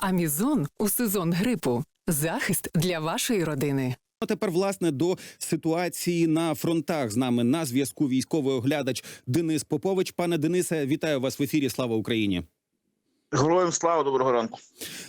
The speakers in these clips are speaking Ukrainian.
Амізон у сезон грипу. Захист для вашої родини. А тепер власне до ситуації на фронтах з нами на зв'язку військовий оглядач Денис Попович. Пане Денисе, вітаю вас в ефірі. Слава Україні. Героям слава доброго ранку.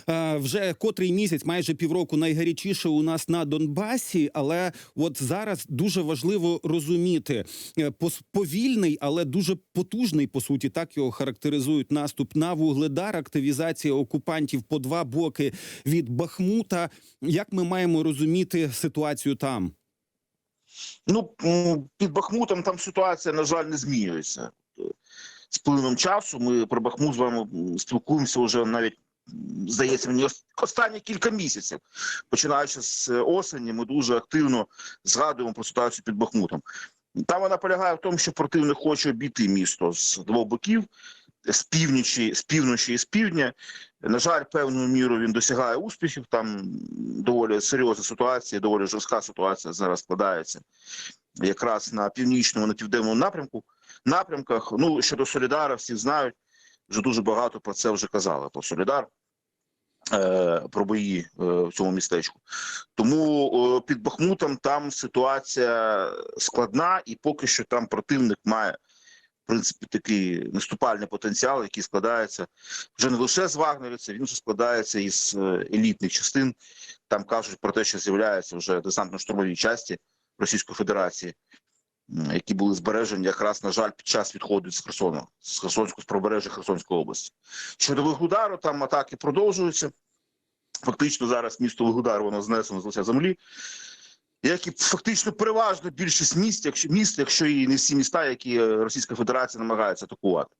Е, вже котрий місяць, майже півроку, найгарячіше у нас на Донбасі. Але от зараз дуже важливо розуміти е, повільний, але дуже потужний, по суті, так його характеризують наступ на вугледар, активізація окупантів по два боки від Бахмута. Як ми маємо розуміти ситуацію там? Ну під Бахмутом там ситуація, на жаль, не змінюється. З плином часу ми про Бахмут з вами спілкуємося вже навіть. Здається, мені останні кілька місяців, починаючи з е, осені, ми дуже активно згадуємо про ситуацію під Бахмутом. Там вона полягає в тому, що противник хоче обійти місто з двох боків, з півночі, з півночі і з півдня. На жаль, певною мірою він досягає успіхів. Там доволі серйозна ситуація, доволі жорстка ситуація зараз складається якраз на північному, на південному напрямку. Напрямках. Ну щодо Солідара, всі знають. Вже дуже багато про це вже казали. Про Солідар, е, про бої е, в цьому містечку. Тому під Бахмутом там ситуація складна, і поки що там противник має. В принципі, такий наступальний потенціал, який складається вже не лише з вагнерівців, він вже складається із е, елітних частин. Там кажуть про те, що з'являються вже десантно-штурмові часті Російської Федерації, які були збережені якраз, на жаль, під час відходу з Херсону, з Херсонського з правобережжя Херсонської області. Щодо Вугледару, там атаки продовжуються. Фактично зараз місто Вугледар воно знесено з лиця землі. Як і фактично переважно більшість міст, якщо міст, якщо і не всі міста, які е, Російська Федерація намагається атакувати.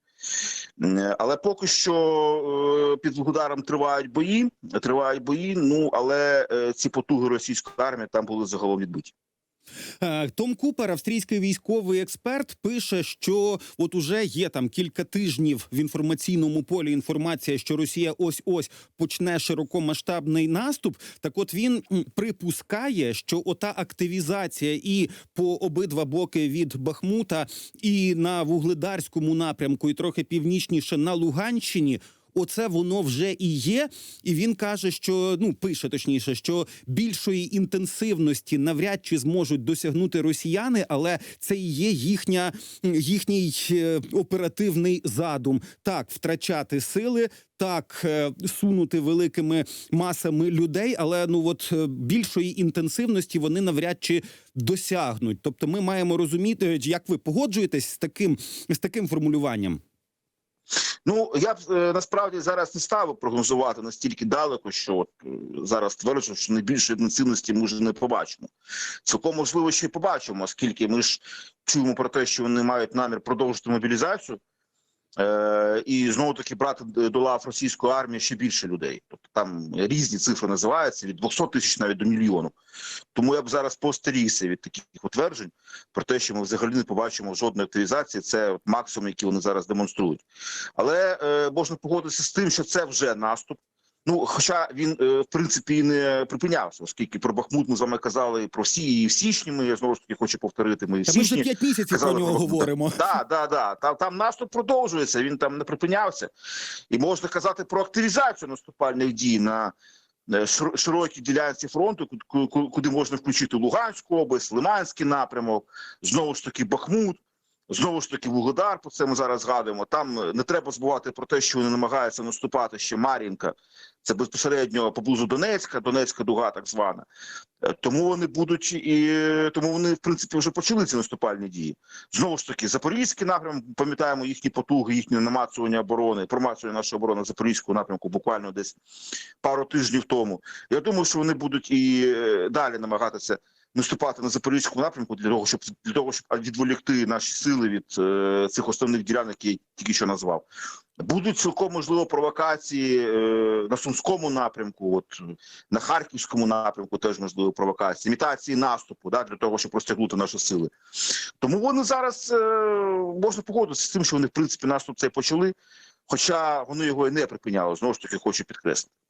Але поки що е, під Вугледаром тривають бої, тривають бої. Ну але е, ці потуги російської армії там були загалом відбиті. Е, Том Купер, австрійський військовий експерт, пише, що от уже є там кілька тижнів в інформаційному полі інформація, що Росія ось ось почне широкомасштабний наступ. Так, от він припускає, що ота активізація і по обидва боки від Бахмута, і на вугледарському напрямку, і трохи північніше на Луганщині. Оце воно вже і є, і він каже, що ну пише точніше, що більшої інтенсивності навряд чи зможуть досягнути росіяни, але це і є їхня їхній е, оперативний задум. Так, втрачати сили. Так, е, сунути великими масами людей, але ну от е, більшої інтенсивності вони навряд чи досягнуть. Тобто, ми маємо розуміти, як ви погоджуєтесь з таким з таким формулюванням. Ну я б е, насправді зараз не ставив прогнозувати настільки далеко, що от е, зараз стверджую, що найбільшої інтенсивності ми вже не побачимо. Цілком можливо, що й побачимо, оскільки ми ж чуємо про те, що вони мають намір продовжити мобілізацію. Е, і знову таки брати до лав російської армії ще більше людей. Тобто там різні цифри називаються від 200 тисяч навіть до мільйону. Тому я б зараз постерігся від таких утверджень про те, що ми взагалі не побачимо жодної активізації. Це максимум, який вони зараз демонструють. Але е, можна погодитися з тим, що це вже наступ. Ну, хоча він е, в принципі не припинявся, оскільки про Бахмут ми з вами казали про всі і в січні. Ми я знову ж таки хочу повторити. Ми в Та ми вже січні п'ять місяців про нього про- говоримо. Да, да, да. Там, там наступ продовжується. Він там не припинявся, і можна казати про активізацію наступальних дій на е, широкій ділянці фронту, ку- ку- куди можна включити Луганську область, Лиманський напрямок, знову ж таки Бахмут. Знову ж таки, Вугледар, про це ми зараз згадуємо. Там е, не треба забувати про те, що вони намагаються наступати ще Мар'їнка. Це безпосередньо поблизу Донецька, Донецька дуга, так звана. Е, Тому вони будуть і тому вони, в принципі, вже почали ці наступальні дії. Знову ж таки, Запорізький напрямок, пам'ятаємо їхні потуги, їхнє намацування оборони, промацування нашої оборони Запорізького напрямку буквально десь пару тижнів тому. Я думаю, що вони будуть і е, далі намагатися наступати на Запорізькому напрямку для того, щоб для того, щоб відволікти наші сили від е, цих основних ділянок, які я тільки що назвав. Будуть цілком можливо провокації е, на Сумському напрямку, от на Харківському напрямку теж можливі провокації, імітації наступу, да, для того, щоб розтягнути наші сили. Тому вони зараз е, можна погодитися з тим, що вони в принципі наступ цей почали, хоча вони його і не припиняли. Знову ж таки, хочу підкреслити.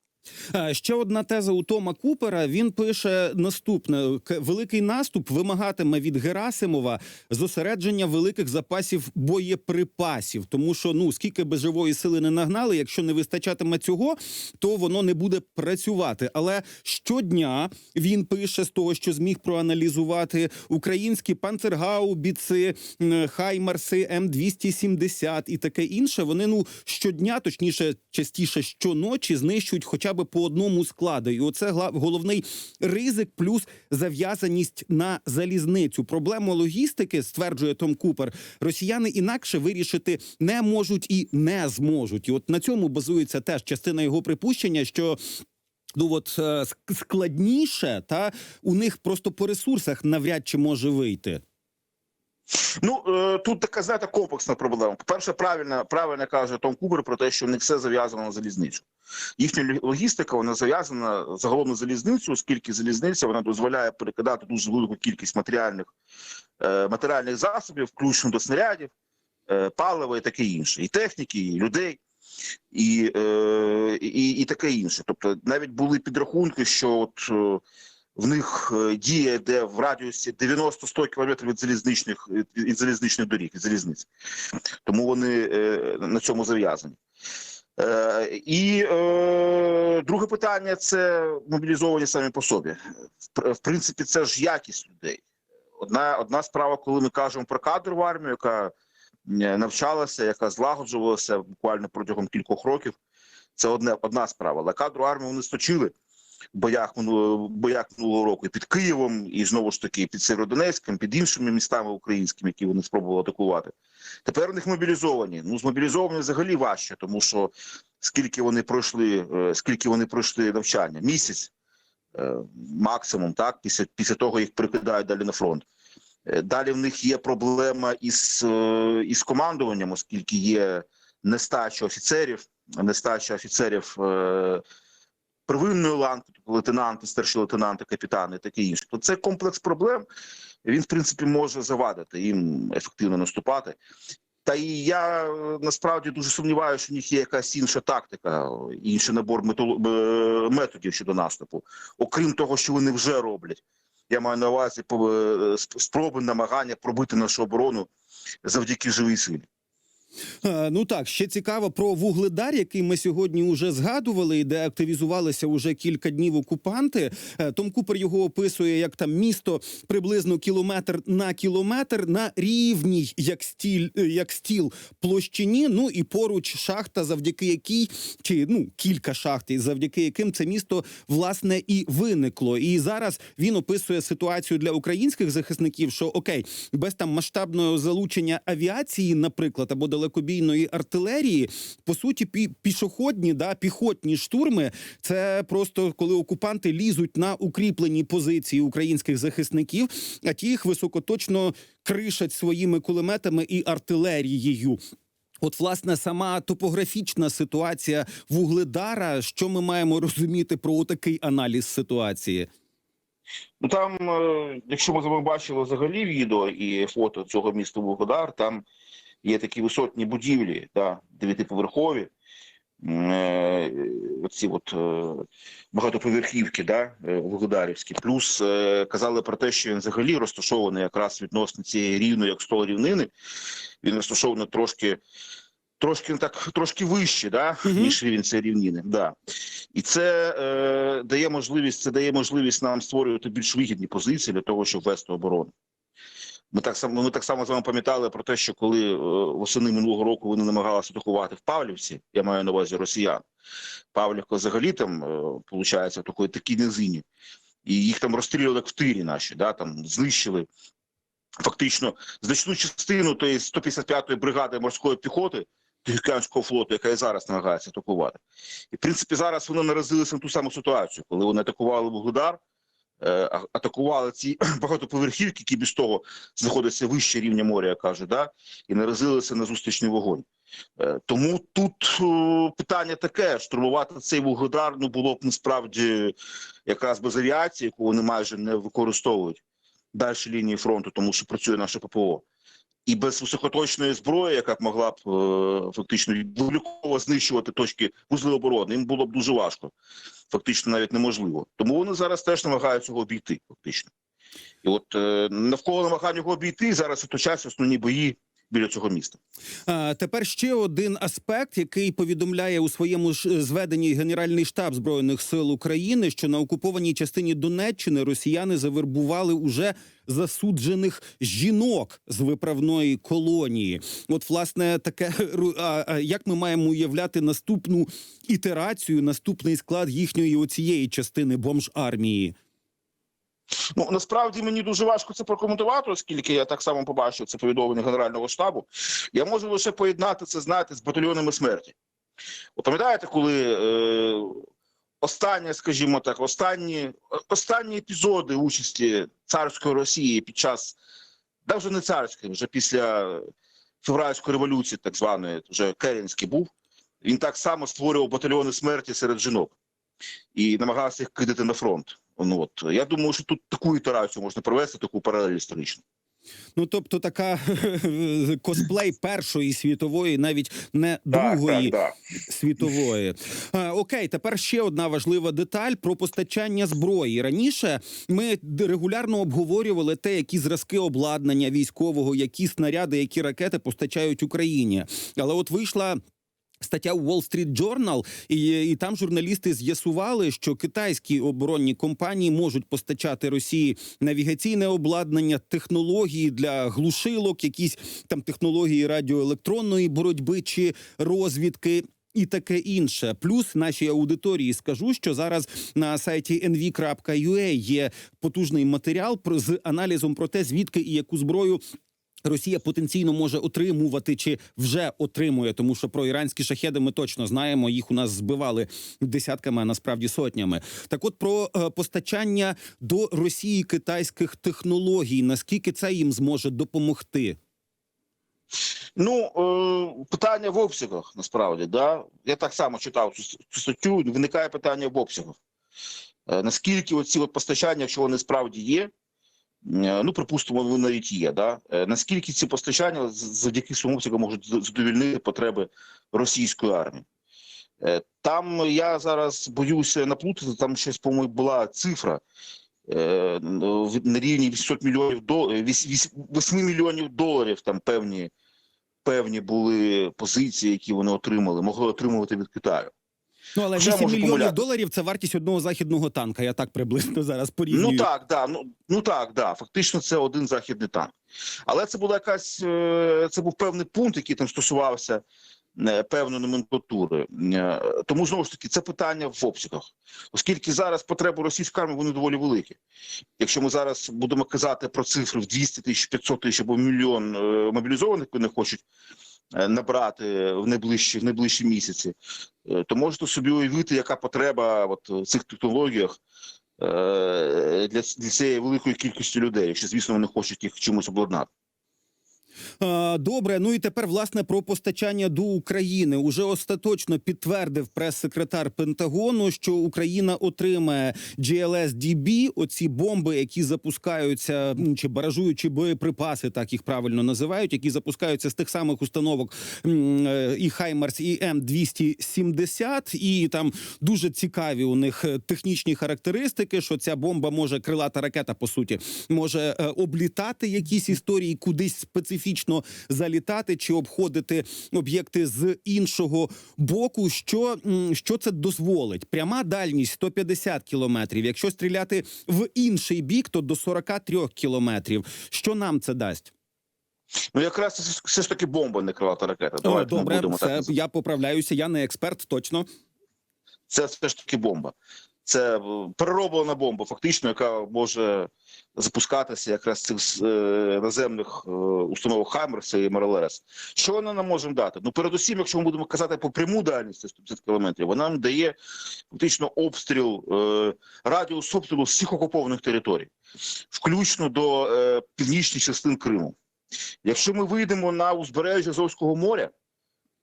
Е, Ще одна теза у Тома Купера. Він пише наступне: великий наступ вимагатиме від Герасимова зосередження великих запасів боєприпасів. Тому що ну скільки би живої сили не нагнали, якщо не вистачатиме цього, то воно не буде працювати. Але щодня він пише з того, що зміг проаналізувати українські панцергаубіци, хаймарси, М270 і таке інше. Вони ну щодня, точніше, частіше щоночі знищують хоча б по одному складу. І оце головний ризик, плюс зав'язаність на залізницю. Проблему логістики стверджує Том Купер. Росіяни інакше вирішити не можуть і не зможуть. І от на цьому базується теж частина його припущення, що. Ну от е, складніше, та у них просто по ресурсах навряд чи може вийти. Ну е, тут така знаєте комплексна проблема. По перше, правильно правильно каже Том Кубер про те, що них все зав'язано на залізницю. Їхня логістика вона зав'язана загалом на залізницю, оскільки залізниця вона дозволяє перекидати дуже велику кількість матеріальних е, матеріальних засобів, включно до снарядів, е, палива і таке інше, і техніки, і людей. І, і, і таке інше. Тобто навіть були підрахунки, що от в них е, діє де в радіусі 90-100 кілометрів від залізничних від залізничних доріг, від залізниць. Тому вони е, на цьому зав'язані. Е, і е, друге питання це мобілізовані самі по собі. В, в принципі, це ж якість людей. Одна, одна справа, коли ми кажемо про кадрову армію, яка навчалася, яка злагоджувалася буквально протягом кількох років. Це одне, одна справа. Але кадрову армію вони сточили в боях боях минулого року і під Києвом, і знову ж таки під Сєвєродонецьком, під іншими містами українськими, які вони спробували атакувати. Тепер у них мобілізовані. Ну, з мобілізовані взагалі важче, тому що скільки вони пройшли, е, скільки вони пройшли навчання? Місяць е, максимум, так, після, після того їх прикидають далі на фронт. Е, Далі в них є проблема із, із командуванням, оскільки є нестача офіцерів, нестача офіцерів первинної ланки, тобто лейтенанти, старші лейтенанти, капітани, таке інше. То це комплекс проблем. Він, в принципі, може завадити їм ефективно наступати. Та і я е, насправді дуже сумніваюся, що в них є якась інша тактика, інший набор е, методів щодо наступу, окрім того, що вони вже роблять. Я маю на увазі е, сп- спроби намагання пробити нашу оборону завдяки живій силі. Е, Ну так, ще цікаво про вугледар, який ми сьогодні вже згадували, і де активізувалися уже кілька днів окупанти. Е, Том Купер його описує як там місто приблизно кілометр на кілометр на рівній, як стіль, е, як стіл площині. Ну і поруч шахта, завдяки якій чи ну кілька шахт, завдяки яким це місто власне і виникло. І зараз він описує ситуацію для українських захисників, що окей, без там масштабного залучення авіації, наприклад, або далекобійної артилерії, по суті, пі- пішохідні, да, піхотні штурми. Це просто коли окупанти лізуть на укріплені позиції українських захисників, а ті їх високоточно кришать своїми кулеметами і артилерією. От, власне, сама топографічна ситуація вугледара. Що ми маємо розуміти про такий аналіз ситуації? Ну там, е, якщо ми бачили взагалі відео і фото цього міста Вугледар, там є такі висотні будівлі, да, дев'ятиповерхові. е, Оці от е, багатоповерхівки, да, е, вугледарівські. Плюс е, казали про те, що він взагалі розташований якраз відносно цієї рівної, як стол рівнини. Він розташований трошки, трошки так, трошки вище, да, ніж рівень цієї рівнини. Да. І це е, дає можливість, це дає можливість нам створювати більш вигідні позиції для того, щоб вести оборону. Ми так само ми так само з вами пам'ятали про те, що коли е, восени минулого року вони намагалися атакувати в Павлівці, я маю на увазі росіян. Павлівка взагалі там виходить такої такі низині, і їх там розстрілювали як в тирі наші, да, там знищили фактично значну частину тої 155-ї бригади морської піхоти Тихоокеанського флоту, яка і зараз намагається атакувати. І в принципі зараз вони наразилися на ту саму ситуацію, коли вони атакували Вугледар, атакували ці багатоповерхівки, які без того знаходяться вище рівня моря, я кажу, да, і наразилися на зустрічний вогонь. Е, Тому тут е, питання таке: штурмувати цей вугледар ну було б насправді якраз без авіації, яку вони майже не використовують далі лінії фронту, тому що працює наше ППО. І без високоточної зброї, яка б могла б е, фактично вибірково знищувати точки вузли оборони, їм було б дуже важко. Фактично навіть неможливо. Тому вони зараз теж намагаються його обійти, фактично. І от е, навколо намагання його обійти зараз і основні бої біля цього міста. А, тепер ще один аспект, який повідомляє у своєму ж зведенні Генеральний штаб збройних сил України, що на окупованій частині Донеччини росіяни завербували уже засуджених жінок з виправної колонії. От, власне, таке а як ми маємо уявляти наступну ітерацію, наступний склад їхньої оцієї частини бомж армії? Ну насправді мені дуже важко це прокоментувати, оскільки я так само побачив це повідомлення Генерального штабу. Я можу лише поєднати це, знаєте, з батальйонами смерті. Ви пам'ятаєте, коли е, останні, скажімо так, останні, останні епізоди участі царської Росії під час, да вже не царської, вже після февральської революції, так званої, вже Керенський був. Він так само створював батальйони смерті серед жінок і намагався їх кидати на фронт. Ну от я думаю, що тут таку ітерацію можна провести, таку паралель історичну. Ну тобто, така косплей Першої світової, навіть не другої. так. світової. Е, окей, тепер ще одна важлива деталь про постачання зброї. Раніше ми регулярно обговорювали те, які зразки обладнання військового, які снаряди, які ракети постачають Україні. Але от вийшла. Стаття у Wall Street Journal, і, і там журналісти з'ясували, що китайські оборонні компанії можуть постачати Росії навігаційне обладнання, технології для глушилок, якісь там технології радіоелектронної боротьби чи розвідки. І таке інше. Плюс нашій аудиторії скажу, що зараз на сайті nv.ua є потужний матеріал про з аналізом про те, звідки і яку зброю Росія потенційно може отримувати чи вже отримує, тому що про іранські шахеди ми точно знаємо. Їх у нас збивали десятками, а насправді сотнями. Так, от про е, постачання до Росії китайських технологій, наскільки це їм зможе допомогти? Ну е, питання в обсягах насправді. Да? Я так само читав цю, статтю. Виникає питання в обсягах. Е, наскільки оці от постачання, якщо вони справді є, ну припустимо, вони навіть є. Да? Е, наскільки ці постачання завдяки своєму обсягу можуть задовільнити потреби російської армії? Е, Там я зараз боюся наплутати, там щось, по-моєму, була цифра е, ну, на рівні 800 мільйонів доларів, 8 мільйонів доларів там певні, певні були позиції, які вони отримали, могли отримувати від Китаю. Ну але Хоча 8 мільйонів помилятися. доларів це вартість одного західного танка. Я так приблизно зараз порівнюю. Ну так, да, ну, ну так, да. Фактично, це один західний танк. Але це була якась е, це був певний пункт, який там стосувався е, певної номенклатури. Е, Тому знову ж таки це питання в обсягах, оскільки зараз потреби російської армії вони доволі великі. Якщо ми зараз будемо казати про цифри в 200 тисяч, 500 тисяч або мільйон мобілізованих, вони хочуть набрати в найближчі в найближчі місяці, е, то можете собі уявити, яка потреба от в цих технологіях е, для, для цієї великої кількості людей, якщо звісно вони хочуть їх чимось обладнати. Добре, ну і тепер власне про постачання до України. Уже остаточно підтвердив прес-секретар Пентагону, що Україна отримає GLSDB, оці бомби, які запускаються чи баражуючі боєприпаси, так їх правильно називають, які запускаються з тих самих установок е, і Хаймарс, і М270, і там дуже цікаві у них е, технічні характеристики, що ця бомба може крилата ракета, по суті, може е, облітати якісь історії, кудись специфічно залітати чи обходити об'єкти з іншого боку. Що, що це дозволить? Пряма дальність 150 кілометрів. Якщо стріляти в інший бік, то до 43 кілометрів. Що нам це дасть? Ну якраз це все ж таки бомба, не крилата ракета. О, Давайте добре, будемо це так я поправляюся. Я не експерт, точно. Це все ж таки бомба. Це е, перероблена бомба, фактично, яка може запускатися якраз з цих е, наземних е, установок Хаймерса і МРЛС. Що вона нам може дати? Ну, передусім, якщо ми будемо казати по пряму дальність це 150 кілометрів, вона нам дає фактично обстріл, радіус обстрілу всіх окупованих територій, включно до північних частин Криму. Якщо ми вийдемо на узбережжя Азовського моря,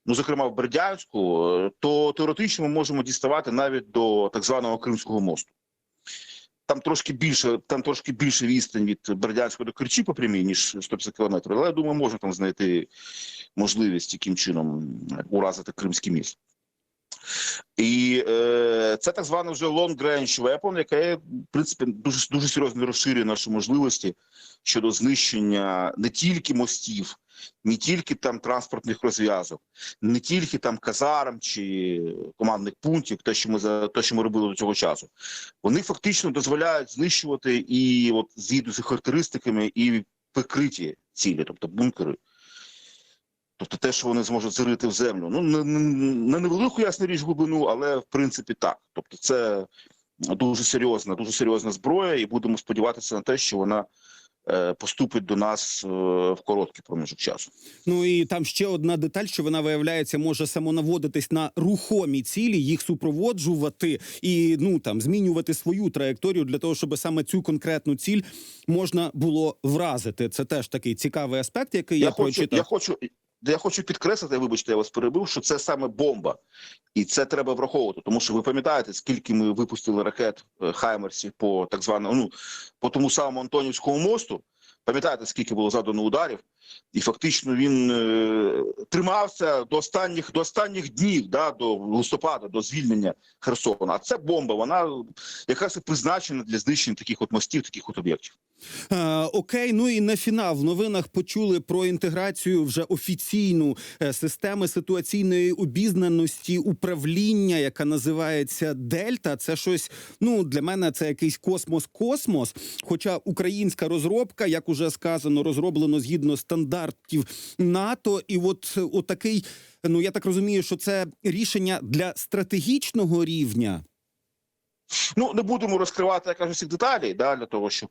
ну зокрема в Бердянську, е, то теоретично ми можемо діставати навіть до так званого Кримського мосту. Там трошки більше, там трошки більше відстань від Бердянського до Керчі по прямій, ніж 150 кілометрів. Але я думаю, можна там знайти можливість яким чином уразити Кримський міст. І е, Це так зване вже long range weapon, яке в принципі дуже дуже серйозно розширює наші можливості щодо знищення не тільки мостів, не тільки там транспортних розв'язок, не тільки там казарм чи командних пунктів, те, що ми за те, що ми робили до цього часу. Вони фактично дозволяють знищувати і от згідно з характеристиками і прикриті цілі, тобто бункери. Тобто те, що вони зможуть зарити в землю. Ну, не, не, не невелику ясна річ глибину, але в принципі так. Тобто, це дуже серйозна, дуже серйозна зброя, і будемо сподіватися на те, що вона е, поступить до нас е, в короткий проміжок часу. Ну і там ще одна деталь, що вона виявляється, може самонаводитись на рухомі цілі, їх супроводжувати і ну там змінювати свою траєкторію для того, щоб саме цю конкретну ціль можна було вразити. Це теж такий цікавий аспект, який я, Я, хочу, прочитав. я хочу. Я хочу підкреслити, вибачте, я вас перебив, що це саме бомба, і це треба враховувати. Тому що ви пам'ятаєте, скільки ми випустили ракет е, Хаймерсів по так званому, ну по тому самому Антонівському мосту. Пам'ятаєте, скільки було задано ударів, і фактично він е, тримався до останніх до останніх днів, да, до листопада, до звільнення Херсона. А це бомба, вона якраз і призначена для знищення таких от мостів, таких от об'єктів. Е, окей, ну і на фінал в новинах почули про інтеграцію вже офіційну е, системи ситуаційної обізнаності управління, яка називається Дельта. Це щось ну для мене це якийсь космос-космос. Хоча українська розробка, як уже сказано, розроблено згідно стандартів НАТО, і от, от такий, ну я так розумію, що це рішення для стратегічного рівня. Ну не будемо розкривати, я кажу, всіх деталей, да, для того, щоб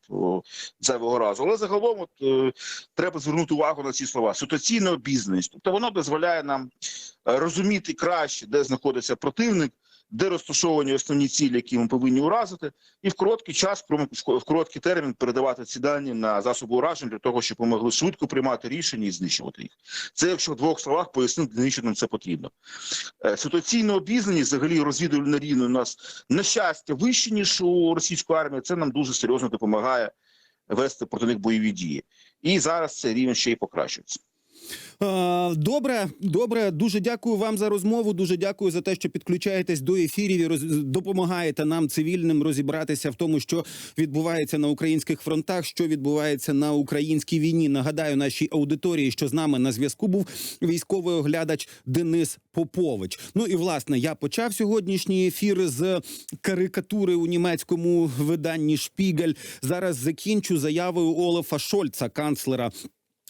зайвого разу. Але загалом, от е, треба звернути увагу на ці слова. Ситуаційна обізнаність. Тобто воно дозволяє нам е, розуміти краще, де знаходиться противник, де розташовані основні цілі, які ми повинні уразити, і в короткий час, в короткий термін передавати ці дані на засоби уражень для того, щоб ми могли швидко приймати рішення і знищувати їх. Це якщо в двох словах пояснити, для що нам це потрібно. Е, Ситуаційна обізнаність, взагалі розвідувальна рівня у нас на щастя вище ніж у російської армії. Це нам дуже серйозно допомагає вести проти них бойові дії. І зараз цей рівень ще й покращується. Е, Добре, добре. Дуже дякую вам за розмову. Дуже дякую за те, що підключаєтесь до ефірів і роз... допомагаєте нам цивільним розібратися в тому, що відбувається на українських фронтах, що відбувається на українській війні. Нагадаю нашій аудиторії, що з нами на зв'язку був військовий оглядач Денис Попович. Ну і власне я почав сьогоднішній ефір з карикатури у німецькому виданні Шпігель. Зараз закінчу заявою Олафа Шольца, канцлера.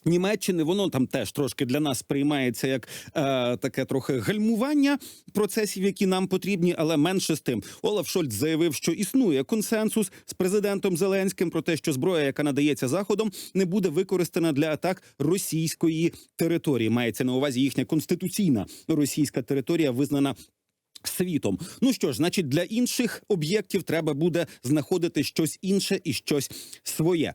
Німеччини воно там теж трошки для нас сприймається як е, таке трохи гальмування процесів, які нам потрібні, але менше з тим. Олаф Шольц заявив, що існує консенсус з президентом Зеленським про те, що зброя, яка надається заходом, не буде використана для атак російської території. Мається на увазі їхня конституційна російська територія, визнана. Світом, ну що ж, значить, для інших об'єктів треба буде знаходити щось інше і щось своє.